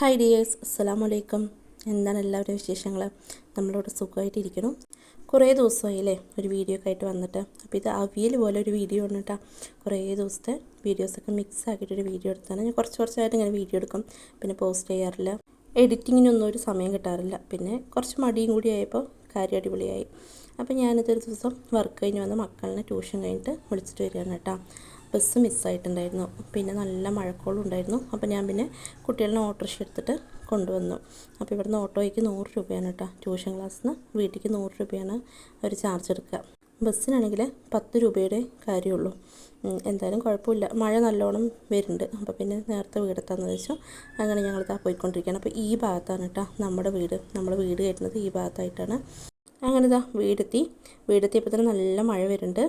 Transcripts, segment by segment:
Hi dears അസ്സലാമു വലൈക്കും എന്താണ് എല്ലാവരുടെ വിശേഷങ്ങൾ നമ്മളിവിടെ സുഖമായിട്ടിരിക്കണം കുറേ ദിവസമായില്ലേ ഒരു വീഡിയോ ഒക്കെ ആയിട്ട് വന്നിട്ട്. അപ്പോൾ ഇത് അവിയൽ പോലെ ഒരു വീഡിയോ ആണ് കേട്ടോ. കുറേ ദിവസത്തെ വീഡിയോസൊക്കെ മിക്സ് ആക്കിയിട്ടൊരു വീഡിയോ എടുത്താണ്. ഞാൻ കുറച്ച് കുറച്ചായിട്ട് ഇങ്ങനെ വീഡിയോ എടുക്കും. പിന്നെ പോസ്റ്റ് ചെയ്യാറില്ല. എഡിറ്റിങ്ങിനൊന്നും ഒരു സമയം കിട്ടാറില്ല. പിന്നെ കുറച്ച് മടിയും കൂടി ആയപ്പോൾ കാര്യം അടിപൊളിയായി. അപ്പോൾ ഞാനിതൊരു ദിവസം വർക്ക് കഴിഞ്ഞ് വന്ന് മക്കളിനെ ട്യൂഷൻ കഴിഞ്ഞിട്ട് വിളിച്ചിട്ട് വരികയാണ് കേട്ടോ. ബസ് മിസ്സായിട്ടുണ്ടായിരുന്നു. പിന്നെ നല്ല മഴക്കോളും ഉണ്ടായിരുന്നു. അപ്പോൾ ഞാൻ പിന്നെ കുട്ടികളെ ഓട്ടോറിക്ഷ എടുത്തിട്ട് കൊണ്ടുവന്നു. അപ്പോൾ ഇവിടുന്ന് ഓട്ടോയ്ക്ക് നൂറ് രൂപയാണ് കേട്ടോ. ട്യൂഷൻ ക്ലാസ്സിന് വീട്ടിലേക്ക് നൂറ് രൂപയാണ് അവർ ചാർജ് എടുക്കുക. ബസ്സിനാണെങ്കിൽ പത്ത് രൂപയുടെ കാര്യമുള്ളൂ. എന്തായാലും കുഴപ്പമില്ല. മഴ നല്ലോണം വരുന്നുണ്ട്. അപ്പോൾ പിന്നെ നേരത്തെ വീടെത്താന്ന് വെച്ചു അങ്ങനെ ഞങ്ങൾ താ പോയിക്കൊണ്ടിരിക്കുകയാണ്. അപ്പോൾ ഈ ഭാഗത്താണ് കേട്ടോ നമ്മുടെ വീട്. നമ്മൾ വീട് കയറ്റുന്നത് ഈ ഭാഗത്തായിട്ടാണ്. അങ്ങനെ ഇതാ വീടെത്തി. വീടെത്തിയപ്പോൾ തന്നെ നല്ല മഴ വരുന്നുണ്ട്.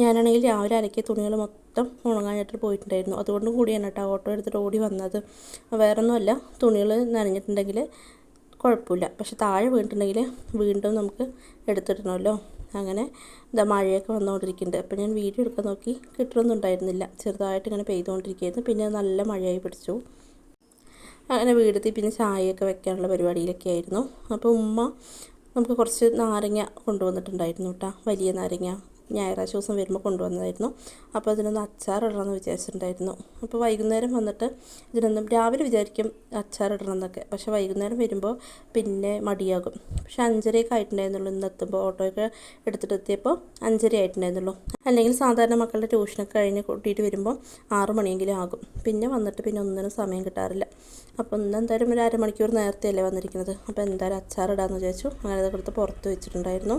ഞാനാണെങ്കിൽ രാവിലെ അലക്കിയ തുണികൾ മൊത്തം ഉണങ്ങാനായിട്ട് പോയിട്ടുണ്ടായിരുന്നു. അതുകൊണ്ടും കൂടിയാണ് കേട്ടോ ഓട്ടോ എടുത്തിട്ട് ഓടി വന്നത്. വേറൊന്നുമല്ല തുണികൾ നനഞ്ഞിട്ടുണ്ടെങ്കിൽ കുഴപ്പമില്ല. പക്ഷെ താഴെ വീണിട്ടുണ്ടെങ്കിൽ വീണ്ടും നമുക്ക് എടുത്തിടണമല്ലോ. അങ്ങനെ ഇതാ മഴയൊക്കെ വന്നുകൊണ്ടിരിക്കുന്നുണ്ട്. അപ്പോൾ ഞാൻ വീഡിയോ എടുക്കാൻ നോക്കി. കിട്ടണമൊന്നും ഉണ്ടായിരുന്നില്ല. ചെറുതായിട്ട് ഇങ്ങനെ പെയ്തുകൊണ്ടിരിക്കുകയായിരുന്നു. പിന്നെ നല്ല മഴയായി പിടിച്ചു. അങ്ങനെ വീടെത്തി പിന്നെ ചായയൊക്കെ വെക്കാനുള്ള പരിപാടിയിലൊക്കെ ആയിരുന്നു. അപ്പോൾ ഉമ്മ നമുക്ക് കുറച്ച് നാരങ്ങ കൊണ്ടുവന്നിട്ടുണ്ടായിരുന്നു കേട്ടോ. വലിയ നാരങ്ങ. ഞായറാഴ്ച ദിവസം വരുമ്പോൾ കൊണ്ടുവന്നതായിരുന്നു. അപ്പോൾ അതിനൊന്ന് അച്ചാറിടണമെന്ന് വിചാരിച്ചിട്ടുണ്ടായിരുന്നു. അപ്പോൾ വൈകുന്നേരം വന്നിട്ട് ഇതിനൊന്നും രാവിലെ വിചാരിക്കും അച്ചാറിടണം എന്നൊക്കെ പക്ഷേ വൈകുന്നേരം വരുമ്പോൾ പിന്നെ മടിയാകും. പക്ഷേ അഞ്ചരയൊക്കെ ആയിട്ടുണ്ടായിരുന്നുള്ളൂ ഇന്ന് എത്തുമ്പോൾ. ഓട്ടോയൊക്കെ എടുത്തിട്ട് എത്തിയപ്പോൾ അഞ്ചര ആയിട്ടുണ്ടായിരുന്നുള്ളൂ. അല്ലെങ്കിൽ സാധാരണ മക്കളുടെ ട്യൂഷനൊക്കെ കഴിഞ്ഞ് കൂട്ടിയിട്ട് വരുമ്പോൾ ആറ് മണിയെങ്കിലും ആകും. പിന്നെ വന്നിട്ട് പിന്നെ ഒന്നിനും സമയം കിട്ടാറില്ല. അപ്പോൾ ഇന്ന് എന്തായാലും ഒരു അരമണിക്കൂർ നേരത്തെ അല്ലേ വന്നിരിക്കുന്നത്. അപ്പോൾ എന്തായാലും അച്ചാറിടാമെന്ന് വിചാരിച്ചു. അങ്ങനെ അതൊക്കെ കൊടുത്ത് പുറത്ത് വെച്ചിട്ടുണ്ടായിരുന്നു.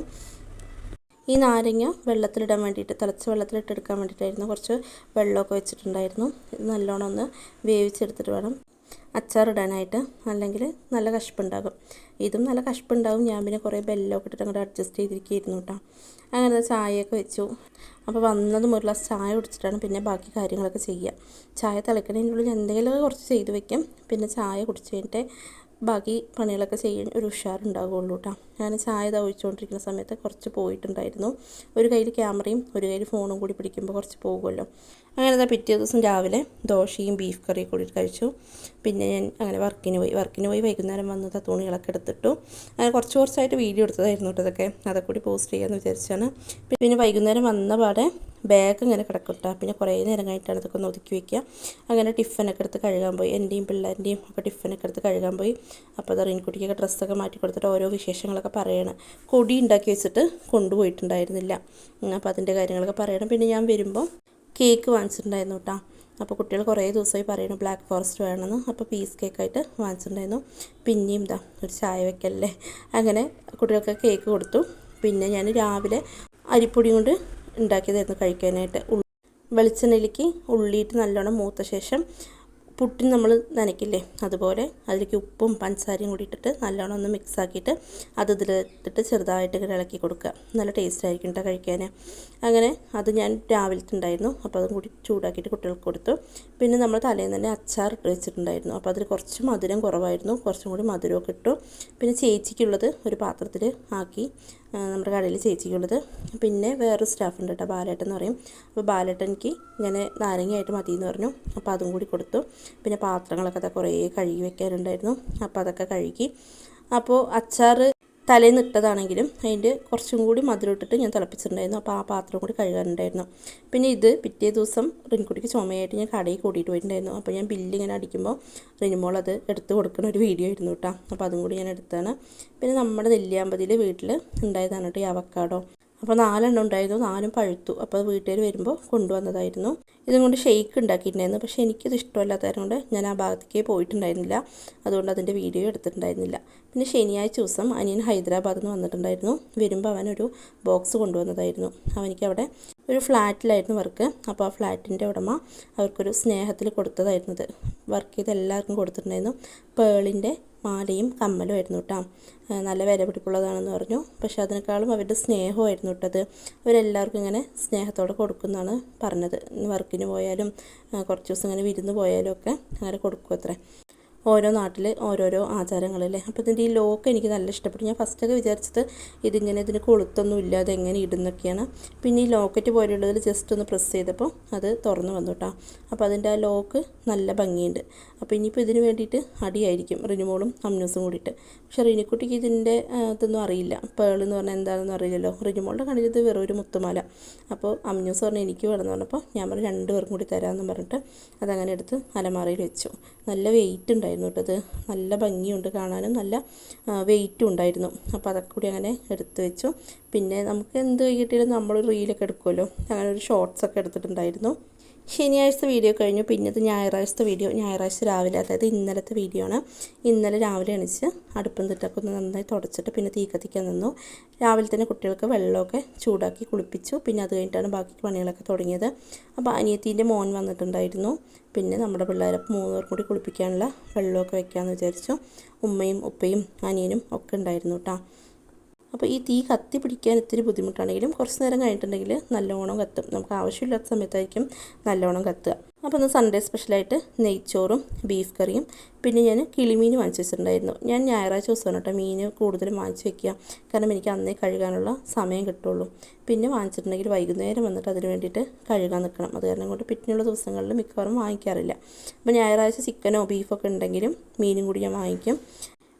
ഈ നാരങ്ങ വെള്ളത്തിലിടാൻ വേണ്ടിയിട്ട് തിളച്ച വെള്ളത്തിലിട്ടെടുക്കാൻ വേണ്ടിയിട്ടായിരുന്നു കുറച്ച് വെള്ളമൊക്കെ വെച്ചിട്ടുണ്ടായിരുന്നു. ഇത് നല്ലോണം ഒന്ന് വേവിച്ചെടുത്തിട്ട് വേണം അച്ചാറിടാനായിട്ട്. അല്ലെങ്കിൽ നല്ല കഷ്പുണ്ടാകും ഇതും നല്ല കഷ്പുണ്ടാകും ഞാൻ പിന്നെ കുറേ ബെല്ലമൊക്കെ ഇട്ടിട്ട് അങ്ങോട്ട് അഡ്ജസ്റ്റ് ചെയ്തിരിക്കുകയായിരുന്നു കേട്ടോ. അങ്ങനെ ചായയൊക്കെ വെച്ചു. അപ്പോൾ വന്നത് ഒരു ഗ്ലാസ് ചായ കുടിച്ചിട്ടാണ് പിന്നെ ബാക്കി കാര്യങ്ങളൊക്കെ ചെയ്യുക. ചായ തിളക്കണതിന്റെ ഉള്ളിൽ എന്തെങ്കിലുമൊക്കെ കുറച്ച് ചെയ്തു വെക്കും. പിന്നെ ചായ കുടിച്ച് കഴിഞ്ഞിട്ട് ബാക്കി പണികളൊക്കെ ചെയ്യാൻ ഒരു ഉഷാറുണ്ടാവുകയുള്ളൂ കേട്ടോ. ഞാൻ ചായ ഇതാ ഒഴിച്ചുകൊണ്ടിരിക്കുന്ന സമയത്ത് കുറച്ച് പോയിട്ടുണ്ടായിരുന്നു. ഒരു കയ്യിൽ ക്യാമറയും ഒരു കയ്യിൽ ഫോണും കൂടി പിടിക്കുമ്പോൾ കുറച്ച് പോകുമല്ലോ. അങ്ങനെ ഇതാ പിറ്റേ ദിവസം രാവിലെ ദോശയും ബീഫ് കറിയും കൂടി കഴിച്ചു. പിന്നെ ഞാൻ അങ്ങനെ വർക്കിന് പോയി. വർക്കിന് പോയി വൈകുന്നേരം വന്നത് തുണികളൊക്കെ എടുത്തിട്ടു. അങ്ങനെ കുറച്ച് കുറച്ചായിട്ട് വീഡിയോ എടുത്തതായിരുന്നു കേട്ടോ ഇതൊക്കെ. അതൊക്കെ കൂടി പോസ്റ്റ് ചെയ്യാമെന്ന് വിചാരിച്ചാണ് പിന്നെ വൈകുന്നേരം വന്ന പാടെ ബാഗ് ഇങ്ങനെ കിടക്കും കേട്ടോ പിന്നെ കുറേ നേരം കഴിഞ്ഞിട്ടാണ് ഇതൊക്കെ ഒതുക്കി വയ്ക്കുക അങ്ങനെ ടിഫിനൊക്കെ എടുത്ത് കഴുകാൻ പോയി. എന്റെയും പിള്ളേന്റെയും ഒക്കെ ടിഫിനൊക്കെ എടുത്ത് കഴുകാൻ പോയി. അപ്പോൾ അത് റീൻകുട്ടിക്കൊക്കെ ഡ്രസ്സൊക്കെ മാറ്റി കൊടുത്തിട്ട് ഓരോ വിശേഷങ്ങളൊക്കെ പറയണം. കൊടി ഉണ്ടാക്കി വെച്ചിട്ട് കൊണ്ടുപോയിട്ടുണ്ടായിരുന്നില്ല. അപ്പോൾ അതിന്റെ കാര്യങ്ങളൊക്കെ പറയണം. പിന്നെ ഞാൻ വരുമ്പോൾ കേക്ക് വാങ്ങിച്ചിട്ടുണ്ടായിരുന്നു കേട്ടോ. അപ്പോൾ കുട്ടികൾ കുറേ ദിവസമായി പറയുന്നു ബ്ലാക്ക് ഫോറസ്റ്റ് വേണമെന്ന്. അപ്പോൾ പീസ് കേക്കായിട്ട് വാങ്ങിച്ചിട്ടുണ്ടായിരുന്നു. പിന്നെയും ഇതാ ഒരു ചായ വെക്കല്ലേ. അങ്ങനെ കുട്ടികൾക്ക് കേക്ക് കൊടുത്തു. പിന്നെ ഞാൻ രാവിലെ അരിപ്പൊടി കൊണ്ട് ഉണ്ടാക്കിയതായിരുന്നു കഴിക്കാനായിട്ട്. വെളിച്ചെണ്ണയിലേക്ക് ഉള്ളിയിട്ട് നല്ലോണം മൂത്ത ശേഷം പുട്ടി നമ്മൾ നനയ്ക്കില്ലേ അതുപോലെ അതിലേക്ക് ഉപ്പും പഞ്ചസാരയും കൂടി ഇട്ടിട്ട് നല്ലോണം ഒന്ന് മിക്സ് ആക്കിയിട്ട് അത് ഇതിലിട്ടിട്ട് ചെറുതായിട്ട് ഇങ്ങനെ ഇളക്കി കൊടുക്കുക. നല്ല ടേസ്റ്റ് ആയിരിക്കും കേട്ടോ കഴിക്കാൻ അങ്ങനെ അത് ഞാൻ രാവിലത്തെ ഉണ്ടായിരുന്നു. അപ്പോൾ അതും കൂടി ചൂടാക്കിയിട്ട് കുട്ടികൾക്ക് കൊടുത്തു. പിന്നെ നമ്മൾ തലേന്ന് തന്നെ അച്ചാർ ഇട്ട് വെച്ചിട്ടുണ്ടായിരുന്നു. അപ്പോൾ അതിൽ കുറച്ച് മധുരം കുറവായിരുന്നു. കുറച്ചും കൂടി മധുരമൊക്കെ ഇട്ടു. പിന്നെ ചേച്ചിക്കുള്ളത് ഒരു പാത്രത്തിൽ ആക്കി. നമ്മുടെ കടയിൽ ചേച്ചിക്കുള്ളത്. പിന്നെ വേറൊരു സ്റ്റാഫ് ഉണ്ട് കേട്ടോ ബാലേട്ടൻ എന്ന് പറയും. അപ്പോൾ ബാലേട്ടൻ എനിക്ക് ഇങ്ങനെ നാരങ്ങയായിട്ട് മതി എന്ന് പറഞ്ഞു. അപ്പോൾ അതും കൂടി കൊടുത്തു. പിന്നെ പാത്രങ്ങളൊക്കെ കുറേ കഴുകി വെക്കാനുണ്ടായിരുന്നു അപ്പോൾ അതൊക്കെ കഴുകി. അപ്പോൾ അച്ചാർ തലേന്ന് ഇട്ടതാണെങ്കിലും അതിന്റെ കുറച്ചും കൂടി മധുരം ഇട്ടിട്ട് ഞാൻ തിളപ്പിച്ചിട്ടുണ്ടായിരുന്നു. അപ്പോൾ ആ പാത്രം കൂടി കഴുകാനുണ്ടായിരുന്നു. പിന്നെ ഇത് പിറ്റേ ദിവസം റിൻകുട്ടിക്ക് ചുമയായിട്ട് ഞാൻ കടയിൽ കൂട്ടിയിട്ട് പോയിട്ടുണ്ടായിരുന്നു. അപ്പോൾ ഞാൻ ബില്ല് ഇങ്ങനെ അടിക്കുമ്പോൾ റിനിമോൾ അത് എടുത്ത് കൊടുക്കുന്ന ഒരു വീഡിയോ ആയിരുന്നു കേട്ടോ. അപ്പോൾ അതും കൂടി ഞാൻ എടുത്താണ്. പിന്നെ നമ്മുടെ നെല്ലിയാമ്പതിയിൽ വീട്ടിൽ ഉണ്ടായതാണ് കേട്ടോ ഈ അവക്കാടോ. അപ്പോൾ നാലെണ്ണം ഉണ്ടായിരുന്നു. നാലും പഴുത്തു. അപ്പോൾ വീട്ടുകാർ വരുമ്പോൾ കൊണ്ടുവന്നതായിരുന്നു. ഇതും കൊണ്ട് ഷെയ്ക്ക് ഉണ്ടാക്കിയിട്ടുണ്ടായിരുന്നു. പക്ഷേ എനിക്കത് ഇഷ്ടമല്ലാത്തതുകൊണ്ട് ഞാൻ ആ ഭാഗത്തേക്ക് പോയിട്ടുണ്ടായിരുന്നില്ല. അതുകൊണ്ട് അതിന്റെ വീഡിയോ എടുത്തിട്ടുണ്ടായിരുന്നില്ല. പിന്നെ ശനിയാഴ്ച ദിവസം അനിയൻ ഹൈദരാബാദിൽ നിന്ന് വന്നിട്ടുണ്ടായിരുന്നു. വരുമ്പോൾ അവനൊരു ബോക്സ് കൊണ്ടുവന്നതായിരുന്നു. അവനിക്ക് അവിടെ ഒരു ഫ്ലാറ്റിലായിരുന്നു വർക്ക്. അപ്പോൾ ആ ഫ്ലാറ്റിന്റെ ഉടമ അവർക്കൊരു സ്നേഹത്തിൽ കൊടുത്തതായിരുന്നത് വർക്ക് ചെയ്ത് എല്ലാവർക്കും കൊടുത്തിട്ടുണ്ടായിരുന്നു. പേളിന്റെ മാലയും കമ്മലും ആയിരുന്നു കേട്ടോ നല്ല വില പിടിപ്പുള്ളതാണെന്ന് പറഞ്ഞു. പക്ഷേ അതിനേക്കാളും അവരുടെ സ്നേഹമായിരുന്നു കേട്ടത് അവരെല്ലാവർക്കും ഇങ്ങനെ സ്നേഹത്തോടെ കൊടുക്കുമെന്നാണ് പറഞ്ഞത്. വർക്കിന് പോയാലും കുറച്ച് ദിവസം ഇങ്ങനെ വിരുന്ന് പോയാലും ഒക്കെ അങ്ങനെ കൊടുക്കും അത്രേ. ഓരോ നാട്ടിൽ ഓരോരോ ആചാരങ്ങളല്ലേ? അപ്പോൾ ഇതിന്റെ ഈ ലോക്ക് എനിക്ക് നല്ല ഇഷ്ടപ്പെട്ടു. ഞാൻ ഫസ്റ്റൊക്കെ വിചാരിച്ചത് ഇതിങ്ങനെ ഇതിന് കൊളുത്തൊന്നും ഇല്ലാതെ എങ്ങനെ ഇടുന്നൊക്കെയാണ്. പിന്നെ ഈ ലോക്കറ്റ് പോലെയുള്ളതിൽ ജസ്റ്റ് ഒന്ന് പ്രസ് ചെയ്തപ്പോൾ അത് തുറന്നു വന്നു കേട്ടോ അപ്പോൾ അതിന്റെ ആ ലോക്ക് നല്ല ഭംഗിയുണ്ട്. അപ്പോൾ ഇനിയിപ്പോൾ ഇതിന് വേണ്ടിയിട്ട് അടിയായിരിക്കും റിനിമോളും അമ്നൂസും കൂടിയിട്ട്. പക്ഷേ റിനിക്കുട്ടിക്ക് ഇതിന്റെ ഇതൊന്നും അറിയില്ല. പേൾ എന്ന് പറഞ്ഞാൽ എന്താണെന്ന് അറിയില്ലല്ലോ. റിനിമോളുടെ കണ്ണിൽ ഇത് വെറും ഒരു മുത്തുമാല. അപ്പോൾ അമ്നൂസ് പറഞ്ഞു എനിക്ക് വേണമെന്ന് പറഞ്ഞപ്പോൾ ഞാൻ പറഞ്ഞു രണ്ടുപേർക്കും കൂടി തരാമെന്ന് പറഞ്ഞിട്ട് അതങ്ങനെ എടുത്ത് അലമാറയിൽ വെച്ചു. നല്ല വെയിറ്റ് ഉണ്ടായിരുന്നു. കേട്ടോ കേട്ടത് നല്ല ഭംഗിയുണ്ട് കാണാനും. നല്ല വെയിറ്റും ഉണ്ടായിരുന്നു. അപ്പോൾ അതൊക്കെ കൂടി അങ്ങനെ എടുത്ത് വെച്ചു. പിന്നെ നമുക്ക് എന്ത് കിട്ടിയാലും നമ്മൾ റീലൊക്കെ എടുക്കുമല്ലോ. അങ്ങനെ ഒരു ഷോർട്സ് ഒക്കെ എടുത്തിട്ടുണ്ടായിരുന്നു. ശനിയാഴ്ച വീഡിയോ കഴിഞ്ഞു. പിന്നത് ഞായറാഴ്ചത്തെ വീഡിയോ ഞായറാഴ്ച രാവിലെ അതായത് ഇന്നലത്തെ വീഡിയോ ആണ്. ഇന്നലെ രാവിലെ എണിച്ച് അടുപ്പം തിട്ടൊക്കെ നന്നായി തുടച്ചിട്ട് പിന്നെ തീ കത്തിക്കാൻ നിന്നു. രാവിലെ തന്നെ കുട്ടികൾക്ക് വെള്ളമൊക്കെ ചൂടാക്കി കുളിപ്പിച്ചു. പിന്നെ അത് കഴിഞ്ഞിട്ടാണ് ബാക്കി പണികളൊക്കെ തുടങ്ങിയത്. അപ്പോൾ അനിയത്തീന്റെ മോൻ വന്നിട്ടുണ്ടായിരുന്നു. പിന്നെ നമ്മുടെ പിള്ളേരെ മൂന്ന് പേർ കൂടി കുളിപ്പിക്കാനുള്ള വെള്ളമൊക്കെ വെക്കാമെന്ന് വിചാരിച്ചു. ഉമ്മയും ഉപ്പയും അനിയനും ഒക്കെ ഉണ്ടായിരുന്നു കേട്ടോ. അപ്പോൾ ഈ തീ കത്തി പിടിക്കാൻ ഇത്തിരി ബുദ്ധിമുട്ടാണെങ്കിലും കുറച്ച് നേരം കഴിഞ്ഞിട്ടുണ്ടെങ്കിൽ നല്ലോണം കത്തും. നമുക്ക് ആവശ്യമില്ലാത്ത സമയത്തായിരിക്കും നല്ലോണം കത്തുക. അപ്പോൾ ഇന്ന് സൺഡേ സ്പെഷ്യലായിട്ട് നെയ്ച്ചോറും ബീഫ് കറിയും പിന്നെ ഞാൻ കിളിമീൻ വാങ്ങിച്ച് വെച്ചിട്ടുണ്ടായിരുന്നു. ഞാൻ ഞായറാഴ്ച ദിവസമാണ് കേട്ടോ മീൻ കൂടുതലും വാങ്ങിച്ച് വെക്കുക. കാരണം എനിക്ക് അന്നേ കഴുകാനുള്ള സമയം കിട്ടുള്ളൂ. പിന്നെ വാങ്ങിച്ചിട്ടുണ്ടെങ്കിൽ വൈകുന്നേരം വന്നിട്ട് അതിന് വേണ്ടിയിട്ട് കഴുകാൻ നിൽക്കണം. അത് കാരണം കൊണ്ട് പിന്നെയുള്ള ദിവസങ്ങളിൽ മിക്കവാറും വാങ്ങിക്കാറില്ല. അപ്പോൾ ഞായറാഴ്ച ചിക്കനോ ബീഫൊക്കെ ഉണ്ടെങ്കിലും മീനും കൂടി ഞാൻ വാങ്ങിക്കും.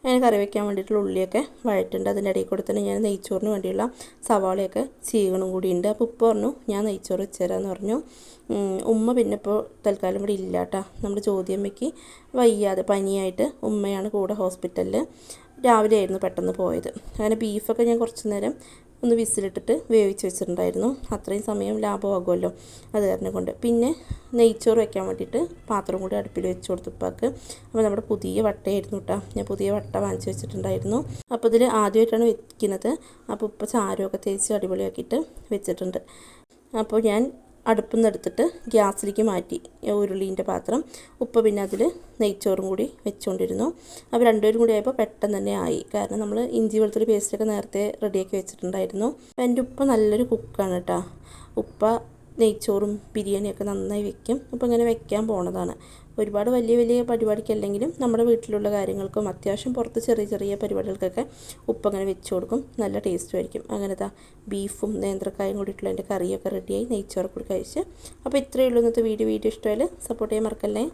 അങ്ങനെ കറി വയ്ക്കാൻ വേണ്ടിയിട്ടുള്ള ഉള്ളിയൊക്കെ വഴറ്റുണ്ട് അതിന്റെ ഇടയിൽ കൂടെ തന്നെ ഞാൻ നെയ്ച്ചോറിന് വേണ്ടിയുള്ള സവാളയൊക്കെ ചീകണം കൂടി ഉണ്ട് അപ്പോൾ ഉപ്പ് പറഞ്ഞു ഞാൻ നെയ്ച്ചോറ് വെച്ചുതരാമെന്ന് പറഞ്ഞു. ഉമ്മ പിന്നെ ഇപ്പോൾ തൽക്കാലം ഇവിടെ ഇല്ല കേട്ടോ. നമ്മുടെ ചോദ്യമ്മയ്ക്ക് വയ്യാതെ പനിയായിട്ട് ഉമ്മയാണ് കൂടെ ഹോസ്പിറ്റലിൽ രാവിലെ ആയിരുന്നു പെട്ടെന്ന് പോയത്. അങ്ങനെ ബീഫൊക്കെ ഞാൻ കുറച്ച് നേരം ഒന്ന് വിസിലിട്ടിട്ട് വേവിച്ച് വെച്ചിട്ടുണ്ടായിരുന്നു. അത്രയും സമയം ലാഭമാകുമല്ലോ അത് കാരണം കൊണ്ട് പിന്നെ നെയ്ച്ചോറ് വെക്കാൻ വേണ്ടിയിട്ട് പാത്രം കൂടി അടുപ്പിൽ വെച്ച് കൊടുത്തു ഉപ്പാക്ക്. അപ്പോൾ നമ്മുടെ പുതിയ വട്ടയായിരുന്നു കേട്ടോ. ഞാൻ പുതിയ വട്ട വാങ്ങിച്ച് വെച്ചിട്ടുണ്ടായിരുന്നു. അപ്പോൾ ഇതിൽ ആദ്യമായിട്ടാണ് വെക്കുന്നത്. അപ്പോൾ ഉപ്പ ചാരമൊക്കെ തേച്ച് അടിപൊളിയാക്കിയിട്ട് വെച്ചിട്ടുണ്ട്. അപ്പോൾ ഞാൻ അടുപ്പിൽ നിന്ന് എടുത്തിട്ട് ഗ്യാസിലേക്ക് മാറ്റി ഉരുളീന്റെ പാത്രം. ഉപ്പ പിന്നെ അതിൽ നെയ്ച്ചോറും കൂടി വെച്ചുകൊണ്ടിരുന്നു അപ്പോൾ രണ്ടുപേരും കൂടി ആയപ്പോൾ പെട്ടെന്ന് തന്നെ ആയി. കാരണം നമ്മൾ ഇഞ്ചി വെളുത്തുള്ളി പേസ്റ്റൊക്കെ നേരത്തെ റെഡിയാക്കി വെച്ചിട്ടുണ്ടായിരുന്നു. അപ്പോൾ എന്റെ ഉപ്പ നല്ലൊരു കുക്കാണ് കേട്ടോ ഉപ്പ നെയ്ച്ചോറും ബിരിയാണിയൊക്കെ നന്നായി വെക്കും. അപ്പോൾ ഇങ്ങനെ വെക്കാൻ പോണതാണ്. ഒരുപാട് വലിയ വലിയ പരിപാടിക്കല്ലെങ്കിലും നമ്മുടെ വീട്ടിലുള്ള കാര്യങ്ങൾക്കും അത്യാവശ്യം പുറത്ത് ചെറിയ ചെറിയ പരിപാടികൾക്കൊക്കെ ഉപ്പ് അങ്ങനെ വെച്ച് കൊടുക്കും. നല്ല ടേസ്റ്റും ആയിരിക്കും. അങ്ങനത്തെ ബീഫും നേന്ത്രക്കായും കൂടിയിട്ടുള്ള എന്റെ കറിയൊക്കെ റെഡിയായി നെയ്ച്ചോറൊക്കെ കഴിച്ച്. അപ്പോൾ ഇത്രയേ ഉള്ളൂ ഇന്നത്തെ വീഡിയോ. വീഡിയോ ഇഷ്ടമായാൽ സപ്പോർട്ട് ചെയ്യാൻ മറക്കല്ലേ?